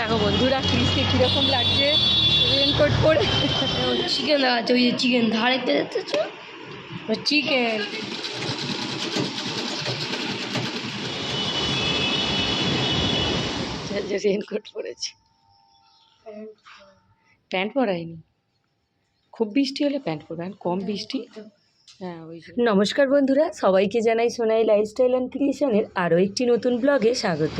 দেখো বন্ধুরা ক্রিসকে কীরকম লাগছে? রেনকোট পরে। চিকেন দেখাচ্ছে ওই যে চিকেন ধারে পেতে চিকেন যে রেনকোট পরেছে। প্যান্ট পরায়নি খুব বৃষ্টি হলে প্যান্ট পরান কম বৃষ্টি। হ্যাঁ ওই নমস্কার বন্ধুরা সবাইকে জানাই সোনাই লাইফস্টাইল অ্যান্ড ক্রিয়েশনের আরও একটি নতুন ব্লগে স্বাগত।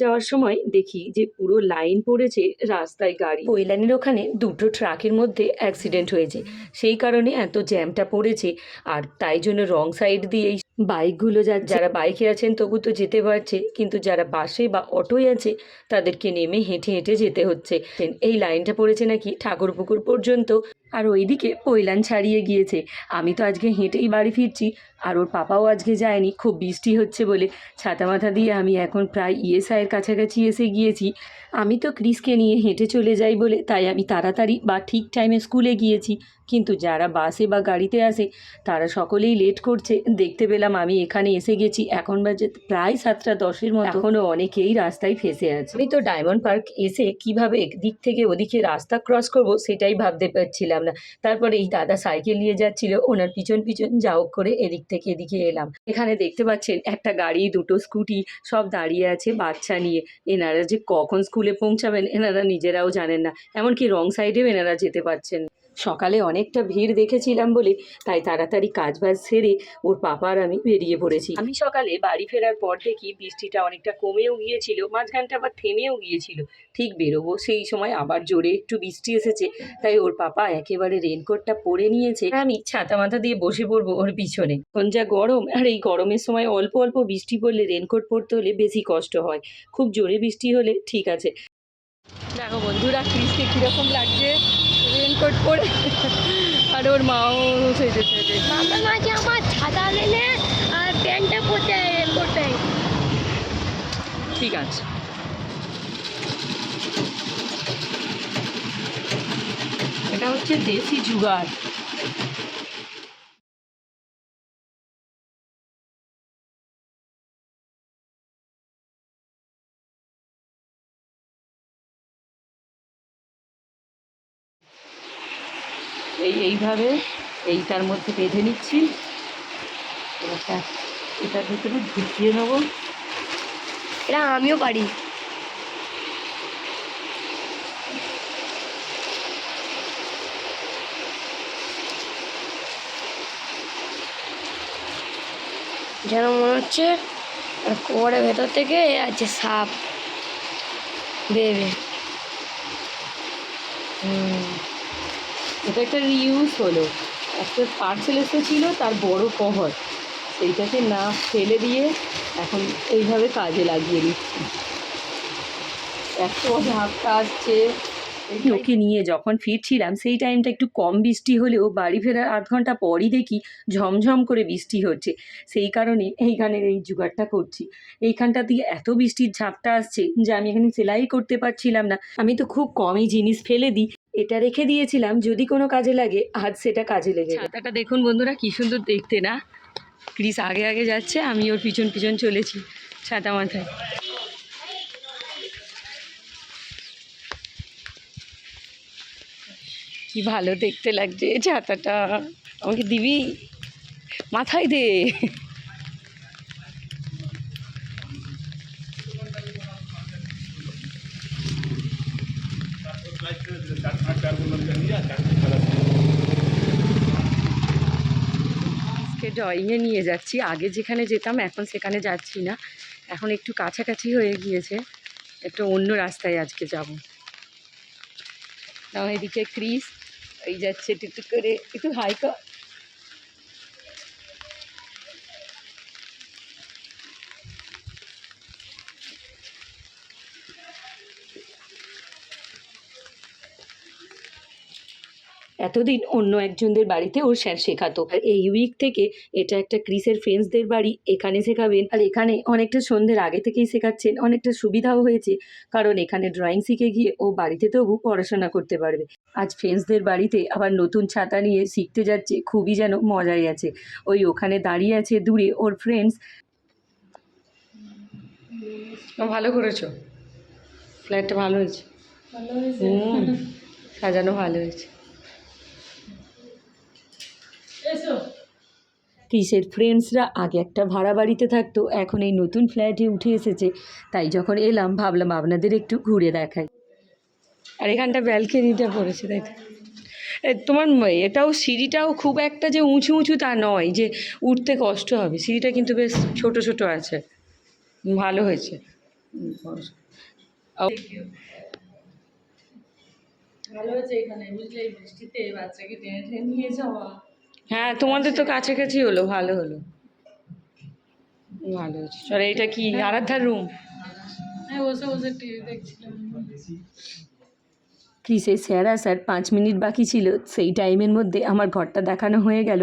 যাওয়ার সময় দেখি যে পুরো লাইন পড়েছে রাস্তায় গাড়ি। ওই লাইনের ওখানে দুটো ট্রাকের মধ্যে অ্যাক্সিডেন্ট হয়েছে। সেই কারণে এত জ্যামটা পড়েছে আর তাই জন্য রং সাইড দিয়েই বাইকগুলো যা যারা বাইকে আছেন তবু তো যেতে পারছে, কিন্তু যারা বাসে বা অটোয় আছে, তাদেরকে নেমে হেঁটে হেঁটে যেতে হচ্ছে। এই লাইনটা পড়েছে নাকি ঠাকুরপুকুর পর্যন্ত। আর ওইদিকে পৈলান ছাড়িয়ে গিয়েছে। আমি তো আজকে হেঁটেই বাড়ি ফিরছি, আর ওর পাপাও আজকে যায়নি। খুব বৃষ্টি হচ্ছে বলে ছাতা মাথা দিয়ে আমি এখন প্রায় ইএসআইয়ের কাছাকাছি এসে গিয়েছি। আমি তো ক্রিসকে নিয়ে হেঁটে চলে যাই বলে, তাই আমি তাড়াতাড়ি বা ঠিক টাইমে স্কুলে গিয়েছি। কিন্তু যারা বাসে বা গাড়িতে আসে তারা সকলেই লেট করছে। দেখতে পেলাম আমি এখানে এসে গেছি। এখন বাজে প্রায় সাতটা দশের মতো। এখনও অনেকেই রাস্তায় ফেসে আছে। আমি তো ডায়মন্ড পার্ক এসে কীভাবে একদিক থেকে ওদিকে রাস্তা ক্রস করব সেটাই ভাবতে পারছিলাম না। তারপরে এই দাদা সাইকেল নিয়ে যাচ্ছিল ওনার পিছন পিছন যা হোক করে এদিক থেকে এদিকে এলাম। এখানে দেখতে পাচ্ছেন একটা গাড়ি দুটো স্কুটি সব দাঁড়িয়ে আছে বাচ্চা নিয়ে। এনারা যে কখন স্কুলে পৌঁছাবেন এনারা নিজেরাও জানেন না। এমনকি রং সাইডেও এনারা যেতে পারছেন। সকালে অনেকটা ভিড় দেখেছিলাম বলে তাই তাড়াতাড়ি কাজ বাজ সেরে ওর পাপার আমি বেরিয়ে পড়েছি। আমি সকালে বাড়ি ফেরার পর দেখি বৃষ্টিটা অনেকটা কমেও গিয়েছিল, মাঝখানটা আবার থেমেও গিয়েছিল। ঠিক বেরোবো সেই সময় আবার জোরে একটু বৃষ্টি এসেছে, তাই ওর পাপা একেবারে রেনকোটটা পরে নিয়েছে। আমি ছাতা মাথা দিয়ে বসে পড়ব ওর পিছনে। এখন যা গরম, আর এই গরমের সময় অল্প অল্প বৃষ্টি পড়লে রেনকোট পরতে হলে বেশি কষ্ট হয়। খুব জোরে বৃষ্টি হলে ঠিক আছে। দেখো বন্ধুরা ক্রিসকে কীরকম লাগছে? রেনকোট পরে আর ওর মাও সেজেছে মামা যে। আমার ছাতা নিলে আর প্যান্টটা পরতে পরতে ঠিক আছে। এটা হচ্ছে দেশি জুগাড় এই এইভাবে এইটার মধ্যে বেঁধে নিচ্ছি। এটা এটার ভিতরে ঢুকিয়ে নেব। এটা আমিও পারি। যেন মনে হচ্ছে আর কোমরের ভেতর থেকে আছে সাপ। বেবে হুম। এটা একটা রিউজ হলো। একটা পার্সেল এসেছিল, তার বড় কভার। সেইটাকে না ফেলে দিয়ে এখন এইভাবে কাজে লাগিয়ে দিচ্ছি। এত ঝাপটা আসছে। ওকে নিয়ে যখন ফিরছিলাম, সেই টাইমটা একটু কম বৃষ্টি হলেও বাড়ি ফেরার আধ ঘণ্টা পরই দেখি ঝমঝম করে বৃষ্টি হচ্ছে। সেই কারণে এইখানে এই জোগাড়টা করছি। এইখানটা দিয়ে এত বৃষ্টির ঝাপটা আসছে যে আমি এখানে সেলাই করতে পারছিলাম না। আমি তো খুব কমই জিনিস ফেলে দিই। এটা রেখে দিয়েছিলাম, যদি কোনো কাজে লাগে, আজ সেটা কাজে লেগে ছাতাটা দেখুন বন্ধুরা, কি সুন্দর দেখতে না? ক্রিস আগে আগে যাচ্ছে, আমি ওর পিছন পিছন চলেছি ছাতা মাথায়। কি ভালো দেখতে লাগছে ছাতাটা। আমাকে দিবি? মাথায় দে। আজকে ড্রয়িংয়ে নিয়ে যাচ্ছি। আগে যেখানে যেতাম, এখন সেখানে যাচ্ছি না। এখন একটু কাছাকাছি হয়ে গিয়েছে। একটু অন্য রাস্তায় আজকে যাব। না এদিকে ক্রিস এই যাচ্ছে টুকটুক করে। একটু হাই কর। এতদিন অন্য একজনদের বাড়িতে ওর স্যার শেখাতো। আর এই উইক থেকে এটা একটা ক্রিসের ফ্রেন্ডসদের বাড়ি এখানে শেখাবেন। আর এখানে অনেকটা সন্ধ্যের আগে থেকেই শেখাচ্ছেন। অনেকটা সুবিধাও হয়েছে কারণ এখানে ড্রয়িং শিখে গিয়ে ও বাড়িতে তবু পড়াশোনা করতে পারবে। আজ ফ্রেন্ডসদের বাড়িতে আবার নতুন ছাতা নিয়ে শিখতে যাচ্ছে খুবই যেন মজাই আছে। ওই ওখানে দাঁড়িয়ে আছে দূরে ওর ফ্রেন্ডস ভালো করেছ? ফ্ল্যাটটা ভালো হয়েছে। হুম সাজানো ভালো হয়েছে। ক্রিসের ফ্রেন্ডসরা আগে একটা ভাড়া বাড়িতে থাকতো এখন এই নতুন ফ্ল্যাটে উঠে এসেছে। তাই যখন এলাম ভাবলাম আপনাদের একটু ঘুরে দেখাই। আর এখানটা ব্যালকনিটা পড়েছে তাই তোমার এটাও সিঁড়িটাও খুব একটা যে উঁচু উঁচু তা নয় যে উঠতে কষ্ট হবে। সিঁড়িটা কিন্তু বেশ ছোট ছোট আছে। ভালো হয়েছে। ভালো হয়েছে এখানে বুঝলে বৃষ্টিতে বাচ্চাকে টেনে টেনে নিয়ে যাওয়া। হ্যাঁ তোমাদের তো কাছাকাছি হলো ভালো হলো। ভালো হয়েছে চলো এটা কি? আরাধ্যার রুম কি সেই স্যার আসার পাঁচ মিনিট বাকি ছিল সেই টাইমের মধ্যে আমার ঘরটা দেখানো হয়ে গেল।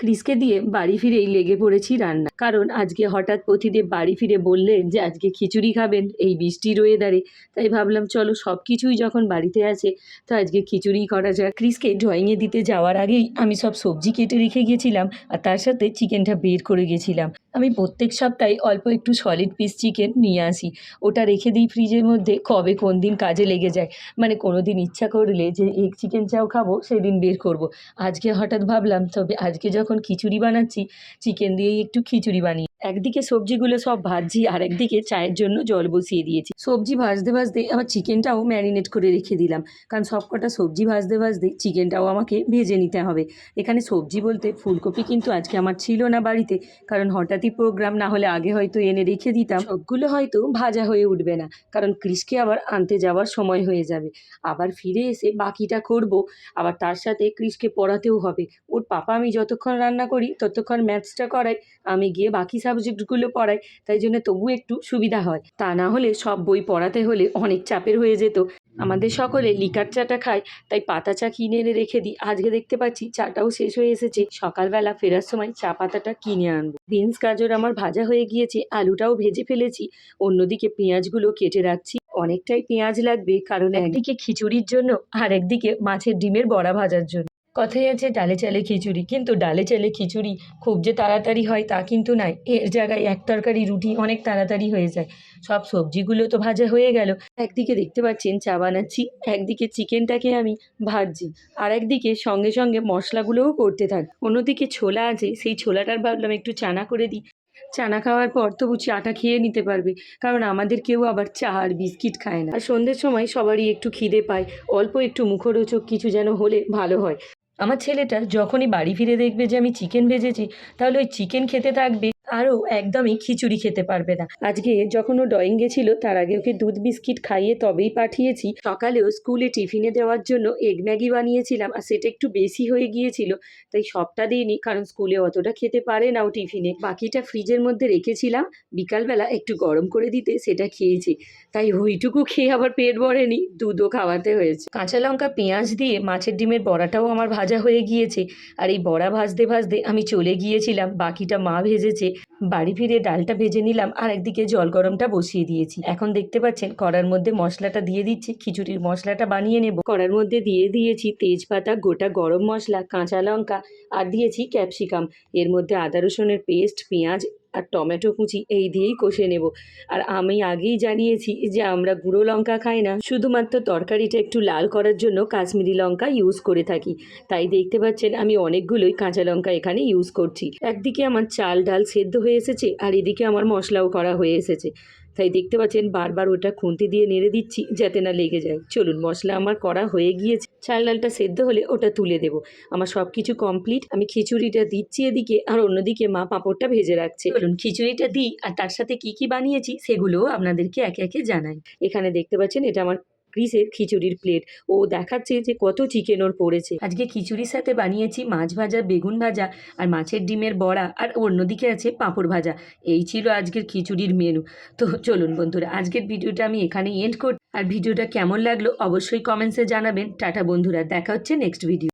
ক্রিসকে দিয়ে বাড়ি ফিরেই লেগে পড়েছি রান্না। কারণ আজকে হঠাৎ পথিদেব বাড়ি ফিরে বললেন যে, আজকে খিচুড়ি খাবেন, এই বৃষ্টির ওয়েদারে তাই ভাবলাম, চলো সব কিছুই যখন বাড়িতে আছে, তো আজকে খিচুড়ি করা যাক। ক্রিসকে ড্রয়িংয়ে দিতে যাওয়ার আগেই আমি সব সবজি কেটে রেখে গেছিলাম, আর তার সাথে চিকেনটা বের করে গেছিলাম। আমি প্রত্যেক সপ্তাহে অল্প একটু সলিড পিস চিকেন নিয়ে আসি। ওটা রেখে দিই ফ্রিজের মধ্যে, কবে কোন দিন কাজে লেগে যায়। মানে কোনো দিন ইচ্ছা করলে যে এগ চিকেন চাও খাব, সেদিন বের করব। আজকে হঠাৎ ভাবলাম, তবে আজকে যখন খিচুড়ি বানাচ্ছি চিকেন দিয়েই একটু খিচুড়ি বানিয়ে। একদিকে সবজিগুলো সব ভাজছি আর একদিকে চায়ের জন্য জল বসিয়ে দিয়েছি। সবজি ভাজতে ভাজতে আবার চিকেনটাও ম্যারিনেট করে রেখে দিলাম। কারণ সবকটা সবজি ভাজতে ভাজতে চিকেনটাও আমাকে ভেজে নিতে হবে। এখানে সবজি বলতে ফুলকপি কিন্তু আজকে আমার ছিল না বাড়িতে, কারণ হঠাৎই প্রোগ্রাম না হলে আগে হয়তো এনে রেখে দিতাম। সবগুলো হয়তো ভাজা হয়ে উঠবে না, কারণ ক্রিসকে আবার আনতে যাওয়ার সময় হয়ে যাবে। আবার ফিরে এসে বাকিটা করব, আবার তার সাথে ক্রিসকে পড়াতেও হবে। ওর পাপা আমি যতক্ষণ রান্না করি, ততক্ষণ ম্যাথসটা করাই, আমি গিয়ে বাকি সাবজেক্টগুলো পড়াই, তাই জন্য তবু একটু সুবিধা হয়। তা না হলে সব বই পড়াতে হলে অনেক চাপের হয়ে যেত। আমাদের সকলে লিকার চাটা খায় তাই পাতা চা কিনে এনে রেখে দিই। আজকে দেখতে পাচ্ছি চাটাও শেষ হয়ে এসেছে। সকালবেলা ফেরার সময় চা পাতাটা কিনে আনব। বিনস গাজর আমার ভাজা হয়ে গিয়েছে, আলুটাও ভেজে ফেলেছি। অন্যদিকে পেঁয়াজগুলো কেটে রাখছি। অনেকটাই পেঁয়াজ লাগবে, কারণ একদিকে খিচুড়ির জন্য আর একদিকে মাছের ডিমের বড়া ভাজার জন্য। কথাই আছে, ডালে চালে খিচুড়ি। কিন্তু ডালে চালে খিচুড়ি খুব যে তাড়াতাড়ি হয় তা কিন্তু নয় এর জায়গায় এক তরকারি রুটি অনেক তাড়াতাড়ি হয়ে যায়। সব সবজিগুলো তো ভাজা হয়ে গেল। একদিকে দেখতে পাচ্ছেন চা বানাচ্ছি, একদিকে চিকেনটাকে আমি ভাজছি। আর একদিকে সঙ্গে সঙ্গে মশলাগুলোও করতে থাক। অন্যদিকে ছোলা আছে, সেই ছোলাটার ভাবলাম একটু চানা করে দিই। চানা খাওয়ার পর তবু আটা খেয়ে নিতে পারবে। কারণ আমাদের কেউ আবার চা আর বিস্কিট খায় না। আর সন্ধ্যের সময় সবারই একটু খিদে পায়। অল্প একটু মুখরোচক কিছু যেন হলে ভালো হয়। আমার ছেলেটা যখনই বাড়ি ফিরে দেখবে যে আমি চিকেন ভেজেছি, তাহলে ওই চিকেন খেতে থাকবে। আরও একদমই খিচুড়ি খেতে পারবে না। আজকে যখন ও ড্রয়িং গেছিল তার আগে ওকে দুধ বিস্কিট খাইয়ে তবেই পাঠিয়েছি। সকালেও স্কুলে টিফিনে দেওয়ার জন্য এগ ম্যাগি বানিয়েছিলাম আর সেটা একটু বেশি হয়ে গিয়েছিল তাই সবটা দিইনি কারণ স্কুলে অতটা খেতে পারে না ও টিফিনে। বাকিটা ফ্রিজের মধ্যে রেখেছিলাম বিকালবেলা একটু গরম করে দিতে সেটা খেয়েছি তাই ওইটুকু খেয়ে আবার পেট ভরেনি দুধও খাওয়াতে হয়েছে। কাঁচা লঙ্কা পেঁয়াজ দিয়ে মাছের ডিমের বড়াটাও আমার ভাজা হয়ে গিয়েছে আর এই বড়া ভাজতে ভাজতে আমি চলে গিয়েছিলাম বাকিটা মা ভেজেছে বাড়ি ফিরে ডালটা ভেজে নিলাম আর একদিকে জল গরমটা বসিয়ে দিয়েছি। এখন দেখতে পাচ্ছেন কড়ার মধ্যে মশলাটা দিয়ে দিচ্ছি। খিচুড়ির মশলাটা বানিয়ে নেব। কড়ার মধ্যে দিয়ে দিয়েছি তেজপাতা, গোটা গরম মশলা, কাঁচা লঙ্কা আর দিয়েছি ক্যাপসিকাম। এর মধ্যে আদা রসুনের পেস্ট, পেঁয়াজ আর টমেটো কুচি এই দিয়েই কষে নেব। আর আমি আগেই জানিয়েছি যে আমরা গুঁড়ো লঙ্কা খাই না। শুধুমাত্র তরকারিটা একটু লাল করার জন্য কাশ্মীরি লঙ্কা ইউজ করে থাকি। তাই দেখতে পাচ্ছেন আমি অনেকগুলোই কাঁচা লঙ্কা এখানে ইউজ করছি। একদিকে আমার চাল ডাল সেদ্ধ হয়ে এসেছে আর এদিকে আমার মশলাও করা হয়ে এসেছে। তাই দেখতে পাচ্ছেন বারবার ওটা খুন্তি দিয়ে নেড়ে দিচ্ছি যাতে না লেগে যায়। চলুন, মশলা আমার করা হয়ে গিয়েছে। চাল ডালটা সেদ্ধ হলে ওটা তুলে দেব। আমার সব কিছু কমপ্লিট আমি খিচুড়িটা দিচ্ছি এদিকে আর অন্যদিকে মা পাঁপড়টা ভেজে রাখছে। চলুন, খিচুড়িটা দিই। আর তার সাথে কি কি বানিয়েছি সেগুলোও আপনাদেরকে একে একে জানাই। এখানে দেখতে পাচ্ছেন এটা আমার ক্রিসের খিচুড়ির প্লেট ও দেখাচ্ছে যে কত চিকেন ওর পড়েছে। আজকে খিচুড়ির সাথে বানিয়েছি মাছ ভাজা, বেগুন ভাজা আর মাছের ডিমের বড়া আর অন্যদিকে আছে পাঁপড় ভাজা। এই ছিল আজকের খিচুড়ির মেনু তো চলুন বন্ধুরা, আজকের ভিডিওটা আমি এখানেই এন্ড করি আর ভিডিওটা কেমন লাগল অবশ্যই কমেন্টসে জানাবেন। টাটা বন্ধুরা, দেখা হচ্ছে নেক্সট ভিডিও